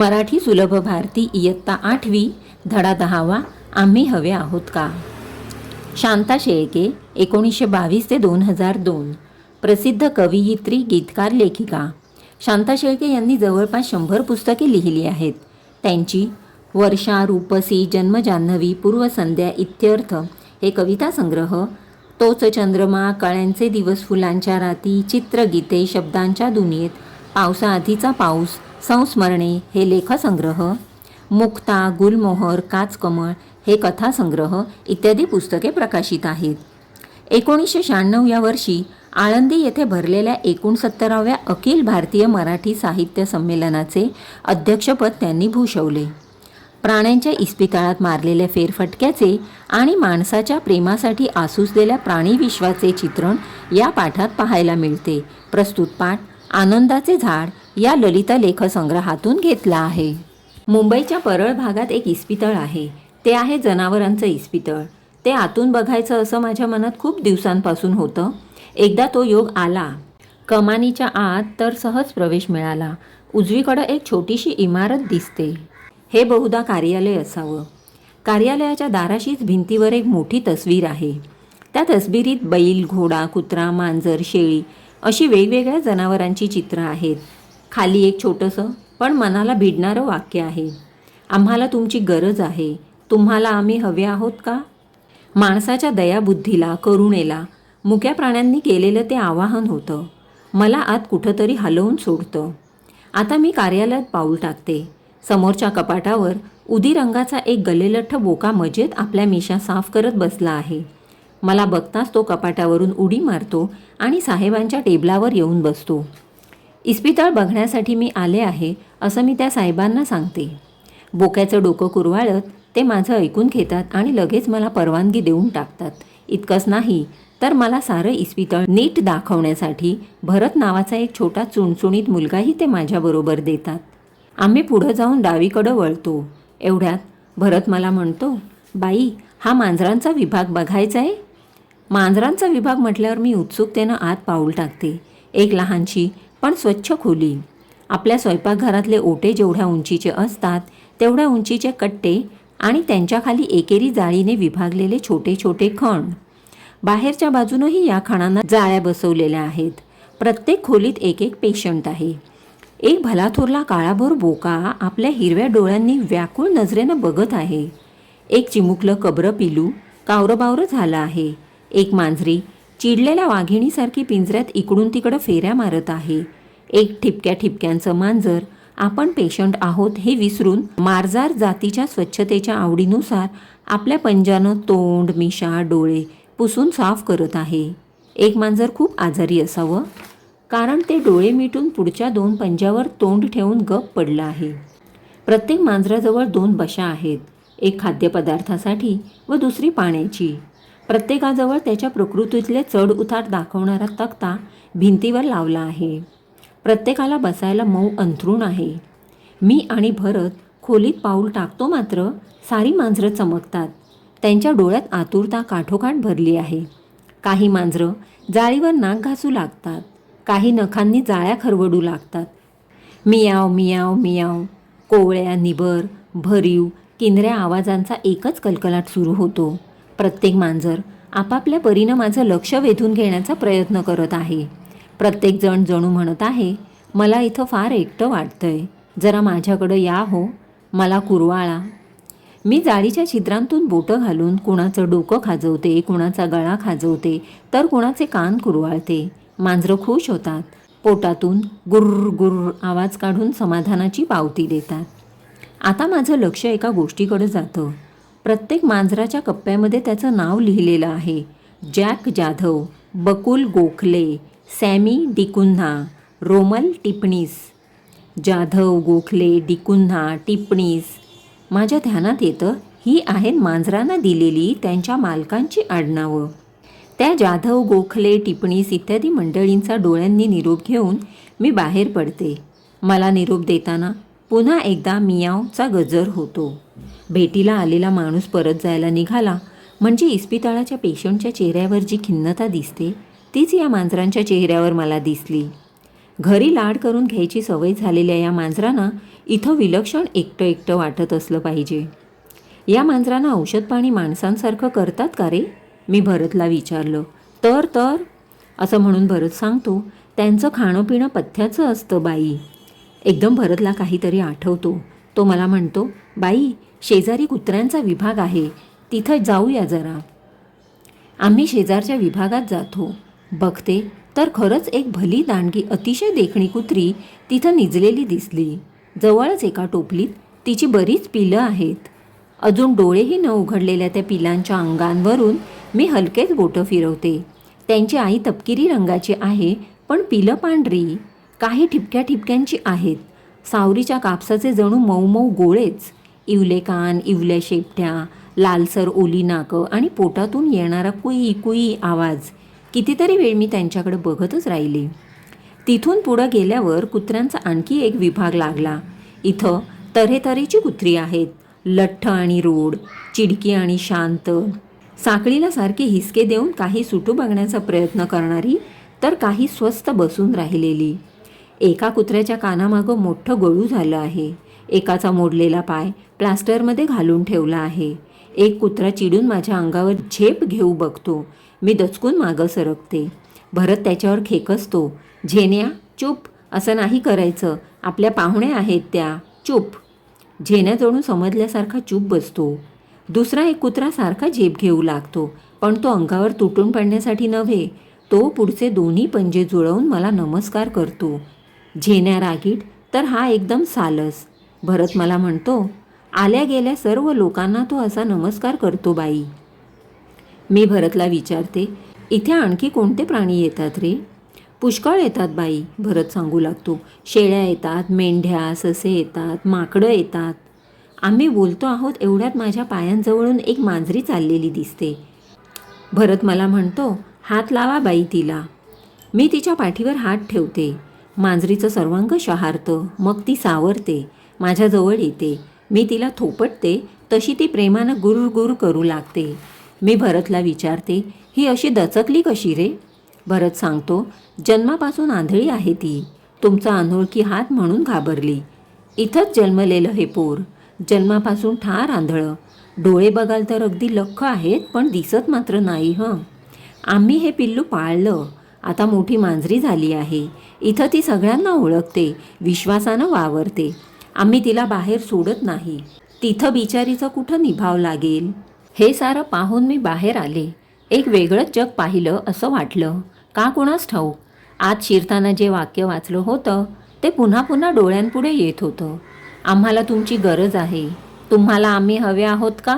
मराठी सुलभ भारती इयत्ता आठवी धडा दहावा आम्ही हवे आहोत का? शांता शेळके एकोणीसशे बावीस ते दोन हजार दोन. प्रसिद्ध कवयित्री गीतकार लेखिका. शांता शेळके यांनी जवळपास शंभर पुस्तके लिहिली आहेत. त्यांची वर्षा रूपसी जन्मजान्हवी पूर्वसंध्या इत्यर्थ हे कविता संग्रह तोच चंद्रमा कळ्यांचे दिवस फुलांच्या राती चित्रगीते शब्दांच्या दुनियेत पावसाआधीचा पाऊस संस्मरणे हे लेखसंग्रह मुक्ता गुलमोहर काचकमळ हे कथासंग्रह इत्यादी पुस्तके प्रकाशित आहेत. एकोणीसशे शहाण्णव या वर्षी आळंदी येथे भरलेल्या एकोणसत्तराव्या अखिल भारतीय मराठी साहित्य संमेलनाचे अध्यक्षपद त्यांनी भूषवले. प्राण्यांच्या इस्पितळात मारलेल्या फेरफटक्याचे आणि माणसाच्या प्रेमासाठी आसूसलेल्या प्राणीविश्वाचे चित्रण या पाठात पाहायला मिळते. प्रस्तुत पाठ आनंदाचे झाड या ललिता लेखसंग्रहातून घेतला आहे. मुंबईच्या परळ भागात एक इस्पितळ आहे. ते आहे जनावरांचं इस्पितळ. ते आतून बघायचं असं माझ्या मनात खूप दिवसांपासून होतं. एकदा तो योग आला. कमानीच्या आत तर सहज प्रवेश मिळाला. उजवीकडं एक छोटीशी इमारत दिसते. हे बहुधा कार्यालय असावं. कार्यालयाच्या दाराशीच भिंतीवर एक मोठी तस्वीर आहे. त्या तस्वीरीत बैल घोडा कुत्रा मांजर शेळी अशी वेगवेगळ्या जनावरांची चित्रं आहेत. खाली एक छोटंसं पण मनाला भिडणारं वाक्य आहे. आम्हाला तुमची गरज आहे. तुम्हाला आम्ही हवे आहोत का? माणसाच्या दयाबुद्धीला करुणेला मुक्या प्राण्यांनी केलेलं ते आवाहन होतं. मला आत कुठंतरी हलवून सोडतं. आता मी कार्यालयात पाऊल टाकते. समोरच्या कपाटावर उदी रंगाचा एक गलेलठ्ठ बोका मजेत आपल्या मिशा साफ करत बसला आहे. मला बघताच तो कपाटावरून उडी मारतो आणि साहेबांच्या टेबलावर येऊन बसतो. इस्पितळ बघण्यासाठी मी आले आहे असं मी त्या साहेबांना सांगते. बोक्याचं डोकं कुरवाळत ते माझं ऐकून घेतात आणि लगेच मला परवानगी देऊन टाकतात. इतकंच नाही तर मला सारं इस्पितळ नीट दाखवण्यासाठी भरत नावाचा एक छोटा चुणचुणीत मुलगाही ते माझ्याबरोबर देतात. आम्ही पुढं जाऊन डावीकडं वळतो. एवढ्यात भरत मला म्हणतो बाई हा मांजरांचा विभाग बघायचा आहे मांजरांचा विभाग म्हटल्यावर मी उत्सुकतेनं आत पाऊल टाकते. एक लहानशी पण स्वच्छ खोली. आपल्या स्वयंपाकघरातले ओटे जेवढ्या उंचीचे असतात तेवढ्या उंचीचे कट्टे आणि त्यांच्याखाली एकेरी जाळीने विभागलेले छोटे छोटे खण. बाहेरच्या बाजूनही या खणांना जाळ्या बसवलेल्या आहेत. प्रत्येक खोलीत एक एक पेशंट आहे. एक भलाथोरला काळाभोर बोका आपल्या हिरव्या डोळ्यांनी व्याकुळ नजरेनं बघत आहे. एक चिमुकलं कबरं पिलू कावरंबावरं झालं आहे. एक मांजरी चिडलेल्या वाघिणीसारखी पिंजऱ्यात इकडून तिकडं फेऱ्या मारत आहे. एक ठिपक्या ठिपक्यांचं मांजर आपण पेशंट आहोत हे विसरून मार्जार जातीच्या स्वच्छतेच्या आवडीनुसार आपल्या पंजानं तोंड मिशा डोळे पुसून साफ करत आहे. एक मांजर खूप आजारी असावं कारण ते डोळे मिटून पुढच्या दोन पंजावर तोंड ठेवून गप पडलं आहे. प्रत्येक मांजराजवळ दोन बशा आहेत एक खाद्यपदार्थासाठी व दुसरी पाण्याची. प्रत्येकाजवळ त्याच्या प्रकृतीतले चढ उतार दाखवणारा तक्ता भिंतीवर लावला आहे. प्रत्येकाला बसायला मऊ अंथरूण आहे. मी आणि भरत खोलीत पाऊल टाकतो मात्र सारी मांजरं चमकतात. त्यांच्या डोळ्यात आतुरता काठोकाठ भरली आहे. काही मांजरं जाळीवर नाक घासू लागतात. काही नखांनी जाळ्या खरवडू लागतात. मियाव मियाव मियाव. कोवळ्या निबर भरीव किनऱ्या आवाजांचा एकच कलकलाट सुरू होतो. प्रत्येक मांजर आपापल्या परीनं माझं लक्ष वेधून घेण्याचा प्रयत्न करत आहे. प्रत्येकजण जणू म्हणत आहे मला इथं फार एकटं वाटतंय. जरा माझ्याकडं या हो. मला कुरवाळा. मी जाळीच्या छिद्रांतून बोटं घालून कुणाचं डोकं खाजवते कुणाचा गळा खाजवते तर कुणाचे कान कुरवाळते. मांजरं खुश होतात. पोटातून गुर्र गुर्र आवाज काढून समाधानाची पावती देतात. आता माझं लक्ष एका गोष्टीकडं जातं. प्रत्येक मांजराच्या कप्प्यामध्ये त्याचं नाव लिहिलेलं आहे. Jack Jadhav Bakul Gokhale Sammy D'Cunha Romal Tipnis. Jadhav Gokhale D'Cunha Tipnis. माझ्या ध्यानात येतं ही आहेत मांजरांना दिलेली त्यांच्या मालकांची आडनावं. त्या जाधव गोखले टिपणीस इत्यादी मंडळींचा डोळ्यांनी निरोप घेऊन मी बाहेर पडते. मला निरोप देताना पुन्हा एकदा मियावचा गजर होतो. भेटीला आलेला माणूस परत जायला निघाला. म्हणजे इस्पितळाच्या पेशंटच्या चेहऱ्यावर जी खिन्नता दिसते तीच या मांजरांच्या चेहऱ्यावर मला दिसली. घरी लाड करून घ्यायची सवय झालेल्या या मांजरांना इथं विलक्षण एकटं एकटं वाटत असलं पाहिजे. या मांजरांना औषध पाणी माणसांसारखं करतात का रे? मी भरतला विचारलं. तर तर असं म्हणून भरत सांगतो त्यांचं खाणं पिणं पथ्याचं असतं बाई. एकदम भरतला काहीतरी आठवतो. तो मला म्हणतो बाई शेजारी कुत्र्यांचा विभाग आहे. तिथं जाऊया जरा. आम्ही शेजारच्या विभागात जातो. बघते तर खरंच एक भली दांडगी अतिशय देखणी कुत्री तिथं निजलेली दिसली. जवळच एका टोपलीत तिची बरीच पिलं आहेत. अजून डोळेही न उघडलेल्या त्या पिलांच्या अंगांवरून मी हलकेच बोटं फिरवते. त्यांची आई तपकिरी रंगाची आहे पण पिलं पांढरी. काही ठिपक्या ठिपक्यांची आहेत. सावरीच्या कापसाचे जणू मऊ मऊ गोळेच. इवले कान इवल्या शेपट्या लालसर ओली नाकं आणि पोटातून येणारा कुई कुई आवाज. कितीतरी वेळ मी त्यांच्याकडे बघतच राहिले. तिथून पुढं गेल्यावर कुत्र्यांचा आणखी एक विभाग लागला. इथं तऱ्हेतऱ्हेची कुत्री आहेत. लठ्ठ आणि रोड चिडकी आणि शांत. साखळीला सारखे हिसके देऊन काही सुटू बघण्याचा प्रयत्न करणारी तर काही स्वस्त बसून राहिलेली. एका कुत्र्याच्या कानामागं मोठं गळू झालं आहे. एकाचा मोडलेला पाय प्लास्टरमध्ये घालून ठेवला आहे. एक कुत्रा चिडून माझ्या अंगावर झेप घेऊ बघतो. मी दचकून मागं सरकते. भरत त्याच्यावर खेकसतो. झेन्या चूप. असं नाही करायचं. आपल्या पाहुण्या आहेत त्या. चूप. झेन्या जणू समजल्यासारखा चूप बसतो. दुसरा एक कुत्रा सारखा झेप घेऊ लागतो पण तो अंगावर तुटून पडण्यासाठी नव्हे. तो पुढचे दोन्ही पंजे जुळवून मला नमस्कार करतो. झेन्या रागीट तर हा एकदम सालस. भरत मला म्हणतो आल्या गेल्या सर्व लोकांना तो असा नमस्कार करतो बाई. मी भरतला विचारते इथे आणखी कोणते प्राणी येतात रे? पुष्कळ येतात बाई भरत सांगू लागतो. शेळ्या येतात मेंढ्या ससे येतात माकडं येतात. आम्ही बोलतो आहोत एवढ्यात माझ्या पायांजवळून एक मांजरी चाललेली दिसते. भरत मला म्हणतो हात लावा बाई तिला. मी तिच्या पाठीवर हात ठेवते. मांजरीचं सर्वांग शहारतं मग ती सावरते माझ्याजवळ येते. मी तिला थोपटते तशी ती प्रेमानं गुरुर गुर करू लागते. मी भरतला विचारते ही अशी दचकली कशी रे? भरत सांगतो जन्मापासून आंधळी आहे ती. तुमचा अनोळखी हात म्हणून घाबरली. इथंच जन्मलेलं हे पोर. जन्मापासून ठार आंधळं. डोळे बघाल तर अगदी लख्ख आहेत पण दिसत मात्र नाही हं. आम्ही हे पिल्लू पाळलं. आता मोठी मांजरी झाली आहे. इथं ती सगळ्यांना ओळखते विश्वासानं वावरते. आम्ही तिला बाहेर सोडत नाही. तिथं बिचारीचं कुठं निभाव लागेल? हे सारं पाहून मी बाहेर आले. एक वेगळंच जग पाहिलं असं वाटलं. का कोणास ठाऊक? आत शिरताना जे वाक्य वाचलं होतं ते पुन्हा पुन्हा डोळ्यांपुढे येत होतं. आम्हाला तुमची गरज आहे. तुम्हाला आम्ही हवे आहोत का?